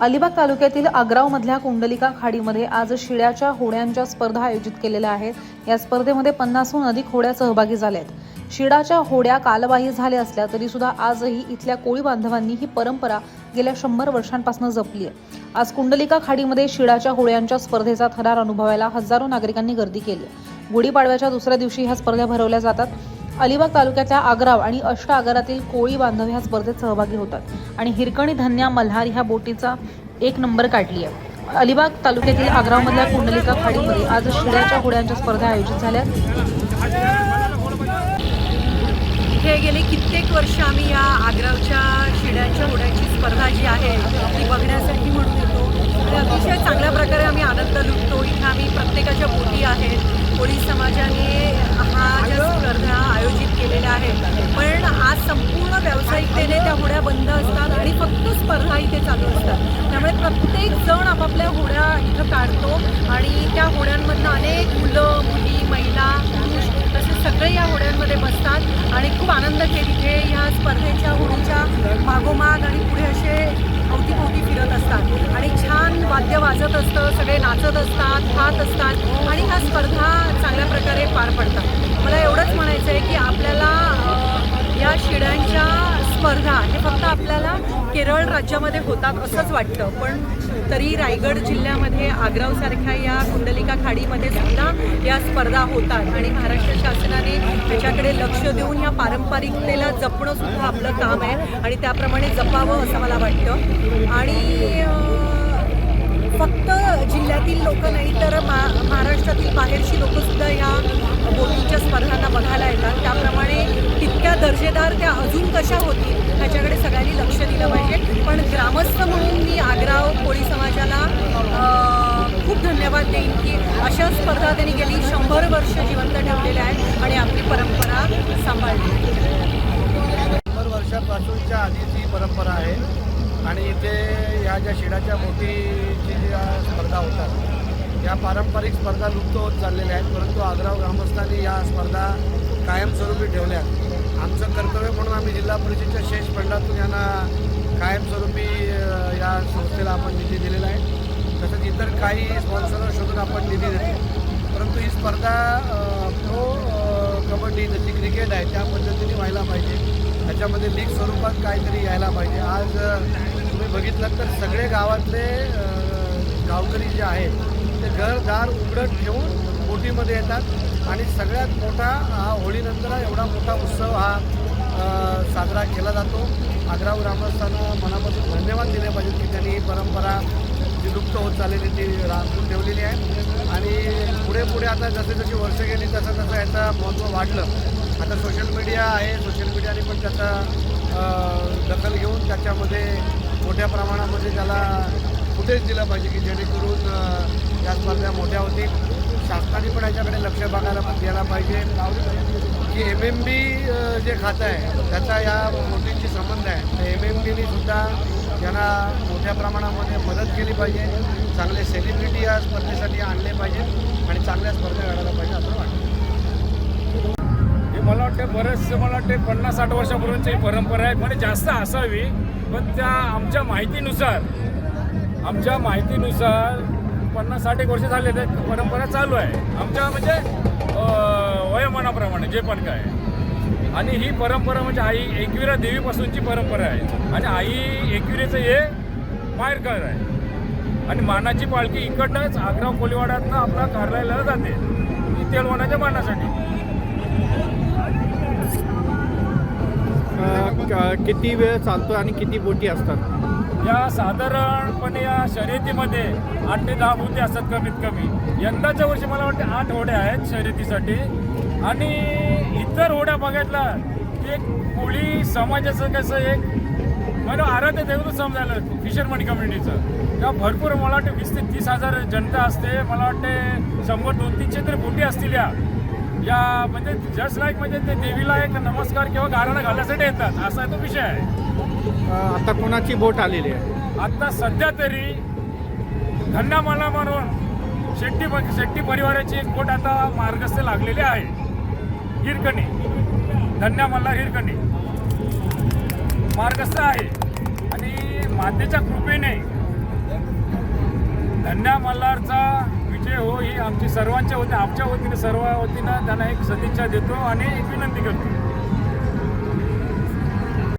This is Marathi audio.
अलिबाग तालुक्यातील आग्रावमधल्या कुंडलिका खाडीमध्ये आज शिड्याच्या होड्यांच्या स्पर्धा आयोजित केलेल्या आहेत. या स्पर्धेमध्ये पन्नासहून अधिक होड्या सहभागी झाल्या आहेत शिडाच्या होड्या कालबाह्य झाल्या असल्या तरी सुद्धा आजही इथल्या कोळी बांधवांनी ही परंपरा गेल्या शंभर वर्षांपासून जपली आहे. आज कुंडलिका खाडीमध्ये शिडाच्या होड्यांच्या स्पर्धेचा थरार अनुभवायला हजारो नागरिकांनी गर्दी केली आहे. गुढीपाडव्याच्या दुसऱ्या दिवशी ह्या स्पर्धा भरवल्या जातात. अलिबाग तालुक्यातल्या आग्राव आणि अष्ट आगारातील कोळी बांधव ह्या स्पर्धेत सहभागी होतात. आणि हिरकणी धन्या मल्हार ह्या बोटीचा एक नंबर काढली आहे. अलिबाग तालुक्यातील आग्रावमधल्या कुंडलिका खाडीमध्ये आज शिड्याच्या होड्यांच्या स्पर्धा आयोजित झाल्या. इथे गेले कित्येक वर्ष आम्ही या आग्रावच्या शिड्याच्या होड्यांची स्पर्धा जी आहे ती बघण्यासाठी म्हणून येतो. आणि अतिशय चांगल्या प्रकारे आम्ही आनंद लुटतो. इथे आम्ही प्रत्येकाच्या बोटी आहेत. कोळी समाजाने हा झालेल्या आहेत पण आज संपूर्ण व्यावसायिकतेने त्या होड्या बंद असतात आणि फक्त स्पर्धा इथे चालू असतात. त्यामुळे प्रत्येक जण आपापल्या होड्या इथं काढतो आणि त्या होड्यांमधनं अनेक मुलं मुली महिला पुरुष तसे सगळे या होड्यांमध्ये बसतात आणि खूप आनंद घेत इथे या स्पर्धेच्या होडीच्या मागोमाग आणि पुढे असे अवतीभोवती फिरत असतात. आणि छान वाद्य वाजत असतं सगळे नाचत असतात खात असतात आणि ह्या स्पर्धा चांगल्या प्रकारे पार पडतात. मला एवढंच म्हणायचं आहे की आपल्याला या शिड्यांच्या स्पर्धा हे फक्त आपल्याला केरळ राज्यामध्ये होतात असंच वाटतं. पण तरी रायगड जिल्ह्यामध्ये आग्रावसारख्या या कुंडलिका खाडीमध्ये सुद्धा या स्पर्धा होतात. आणि महाराष्ट्र शासनाने त्याच्याकडे लक्ष देऊन या पारंपरिकतेला जपणं सुद्धा आपलं काम आहे आणि त्याप्रमाणे जपावं असं मला वाटतं. आणि फक्त जिल्ह्यातील लोक नाही तर मा महाराष्ट्रातील बाहेरची लोकंसुद्धा ह्या बोटीच्या स्पर्धांना बघायला येतात. त्याप्रमाणे तितक्या दर्जेदार त्या अजून कशा होतील ह्याच्याकडे सगळ्यांनी लक्ष दिलं पाहिजे. पण ग्रामस्थ म्हणून मी आग्राव कोळी समाजाला खूप धन्यवाद देईन की अशा स्पर्धा त्यांनी गेली शंभर वर्ष जिवंत ठेवलेल्या आहेत आणि आपली परंपरा सांभाळली शंभर वर्षापासूनच्या आधीची परंपरा आहे आणि इथे ह्या ज्या शिडाच्या बोटीची ज्या स्पर्धा होतात या पारंपरिक स्पर्धा लुप्त होत चाललेल्या आहेत परंतु आग्राव ग्रामस्थांनी या स्पर्धा कायमस्वरूपी ठेवल्या आमचं कर्तव्य म्हणून आम्ही जिल्हा परिषदेच्या शेष फंडातून यांना कायमस्वरूपी या संस्थेला आपण निधी दिलेला आहे. तसंच इतर काही स्पॉन्सर शोधून आपण निधी देतो. परंतु ही स्पर्धा प्रो कबड्डी जशी क्रिकेट आहे त्या पद्धतीने व्हायला पाहिजे. त्याच्यामध्ये लीग स्वरूपात काहीतरी यायला पाहिजे. आज तुम्ही बघितलं तर सगळे गावातले गावकरी जे आहेत ते घरदार उघडत ठेवून बोटीमध्ये येतात. आणि सगळ्यात मोठा हा होळीनंतर एवढा मोठा उत्सव हा साजरा केला जातो. आग्राव ग्रामस्थांना मनापासून धन्यवाद दिले पाहिजेत की त्यांनी ही परंपरा जी लुप्त होत चाललेली ती राखून ठेवलेली आहे. आणि पुढे पुढे आता जसे जशी वर्ष गेली तसं तसं याचं महत्त्व वाढलं. आता सोशल मीडिया आहे. सोशल मीडियाने पण त्याचा दखल घेऊन त्याच्यामध्ये मोठ्या प्रमाणामध्ये त्याला फुटेज दिलं पाहिजे की जेणेकरून या स्पर्धा मोठ्या होतील. शासनाने पण याच्याकडे लक्ष बघायला द्यायला पाहिजे. की एम एम बी जे खातं आहे त्याचा या बोटींशी संबंध आहे. तर एम एम बीने सुद्धा त्यांना मोठ्या प्रमाणामध्ये मदत केली पाहिजे चांगले सेलिब्रिटी या स्पर्धेसाठी आणले पाहिजे आणि चांगल्या स्पर्धा घडायला पाहिजे असं वाटतं हे मला वाटतं बरेचसे मला वाटते पन्नास साठ वर्षापूर्वीची ही परंपरा आहे. म्हणजे जास्त असावी पण त्या आमच्या माहितीनुसार आमच्या माहितीनुसार पन्नास साठ एक वर्ष झाले ते परंपरा चालू आहे. आमच्या म्हणजे वयोमानाप्रमाणे जे पण काय. आणि ही परंपरा म्हणजे आई एकविरा देवीपासूनची परंपरा आहे. आणि आई एकविरेचं हे माहेरघर आहे. आणि मानाची पालखी इकडनंच आग्रा कोलीवाड्यातनं आपला कार्यालयाला जाते. ही तेलवणाच्या मानासाठी. किती वेळ चालतो आणि किती बोटी असतात? या साधारणपणे या शर्यतीमध्ये आठ ते दहा बोटी असतात कमीत कमी. यंदाच्या वर्षी मला वाटते आठ होड्या आहेत शर्यतीसाठी. आणि इतर होड्या बघितला की एक कोळी समाजाचं कसं एक मला आराध्य देवच समजायला फिशरमन कम्युनिटीचं तेव्हा भरपूर मला वाटते वीस ते तीस हजार जनता असते. मला वाटते शंभर दोन तीनशे तरी बोटी असतील या. या म्हणजे जस्ट लाईक म्हणजे ते देवीला एक नमस्कार किंवा गाराणं घालण्यासाठी येतात. असा तो विषय आहे. आता कोणाची बोट आलेली आहे? आता सध्या तरी धन्यामाला म्हणून शेट्टी शेट्टी परिवाराची एक बोट आता मार्गस्थ लागलेली आहे. हिरकणी. धन्यामाला हिरकणी. मार्गस्थ आहे. आणि मातेच्या कृपेने धन्या मल्हारचा विजय हो ही आमची सर्वांच्या वतीने आमच्या वतीने सर्व वतीनं त्यांना एक सदिच्छा देतो आणि एक विनंती करतो.